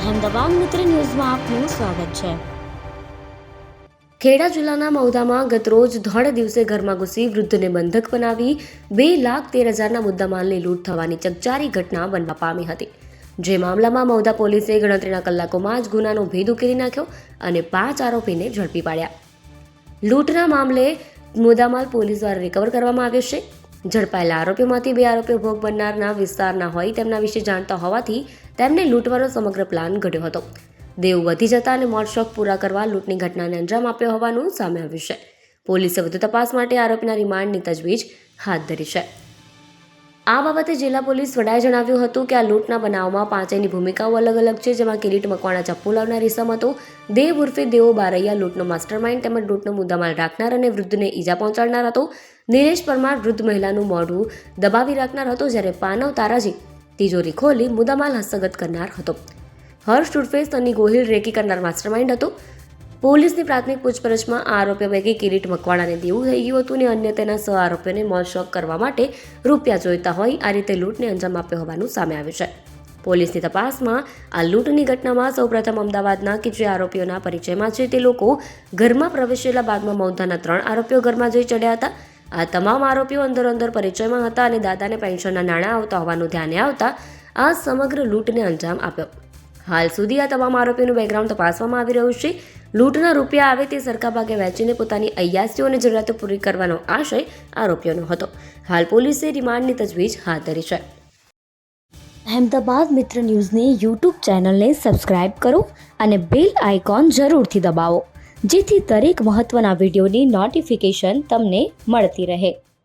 અહેમદાબાદ મિત્ર ન્યૂઝમાં આપનું સ્વાગત છે. ખેડા જિલ્લાના મૌદામાં ગતરોજ ધોળે દિવસે ઘરમાં ઘૂસી વૃદ્ધને બંધક બનાવી બે લાખ તેર હજારના મુદ્દામાલની લૂંટ થવાની ચકચારી ઘટના બનવા પામી હતી. જે મામલામાં મૌદા પોલીસે ગણતરીના કલાકોમાં જ ગુનાનો ભેદ ઉકેલી નાખ્યો અને પાંચ આરોપીને ઝડપી પાડ્યા. લૂંટના મામલે મુદ્દામાલ પોલીસ દ્વારા રિકવર કરવામાં આવ્યો છે. ઝડપાયેલા આરોપીઓમાંથી બે આરોપીઓ ભોગ બનનારના વિસ્તારના હોય તેમના વિશે જાણતા હોવાથી તેમને લૂંટવાનો સમગ્ર પ્લાન ઘડ્યો હતો. દેવ વધી જતા અને મોટ શોખ પૂરા કરવા લૂંટની ઘટનાને અંજામ આપ્યો હોવાનું સામે આવ્યું છે. પોલીસે વધુ તપાસ માટે આરોપીના રિમાન્ડની તજવીજ હાથ ધરી છે. આ બાબતે જિલ્લા પોલીસ વડાએ જણાવ્યું હતું કે આ લૂંટના બનાવમાં પાંચેયની ભૂમિકાઓ અલગ અલગ છે, જેમાં કિરીટ મકવાણા ચપ્પુ લાવનાર ઇસમ હતો, દેવ ઉર્ફે દેવો બારૈયા લૂંટનો માસ્ટરમાઇન્ડ તેમજ લૂંટનો મુદ્દામાલ રાખનાર અને વૃદ્ધને ઈજા પહોંચાડનાર હતો. નિલેશ પરમાર વૃદ્ધ મહિલાનું મોઢું દબાવી રાખનાર હતો, જ્યારે પાનવ તારાજી તિજોરી ખોલી મુદ્દામાલ હસ્તગત કરનાર હતો. હર્ષ ઉર્ફે સની ગોહિલ રેકી કરનાર માસ્ટરમાઇન્ડ હતો. પોલીસની પ્રાથમિક પૂછપરછમાં આરોપીઓ પૈકી કિરીટ મકવાણાને દેવું થઈ ગયું હતું અને અન્ય તેના સહ આરોપીઓને મોજશોખ કરવા માટે રૂપિયા જોઈતા હોય આ રીતે લૂંટને અંજામ આપ્યો હોવાનું સામે આવ્યું છે. પોલીસની તપાસમાં આ લૂંટની ઘટનામાં સૌપ્રથમ અમદાવાદના કે જે આરોપીઓના પરિચયમાં છે તે લોકો ઘરમાં પ્રવેશેલા બાદમાં મૌધાના ત્રણ આરોપીઓ ઘરમાં જઈ ચડ્યા હતા. આ તમામ આરોપીઓ અંદર અંદર પરિચયમાં હતા અને દાદાને પેન્શનના નાણાં આવતા હોવાનું ધ્યાને આવતા આ સમગ્ર લૂંટને અંજામ આપ્યો. હાલ સુધી આ તમામ આરોપીનું બેકગ્રાઉન્ડ તપાસવામાં આવી રહ્યું છે. લૂંટના રૂપિયા આવે તે સરખા ભાગે વહેંચીને પોતાની અયાસીઓ અને જરૂરિયાતો પૂરી કરવાનો આશય આરોપીઓનો હતો. હાલ પોલીસે રિમાન્ડની તજવીજ હાથ ધરી છે. અહેમદાબાદ મિત્ર ન્યૂઝની યુટ્યુબ ચેનલને સબસ્ક્રાઇબ કરો અને બેલ આઇકોન જરૂરથી દબાવો, જેથી દરેક મહત્ત્વના વિડીયોની નોટિફિકેશન તમને મળતી રહે.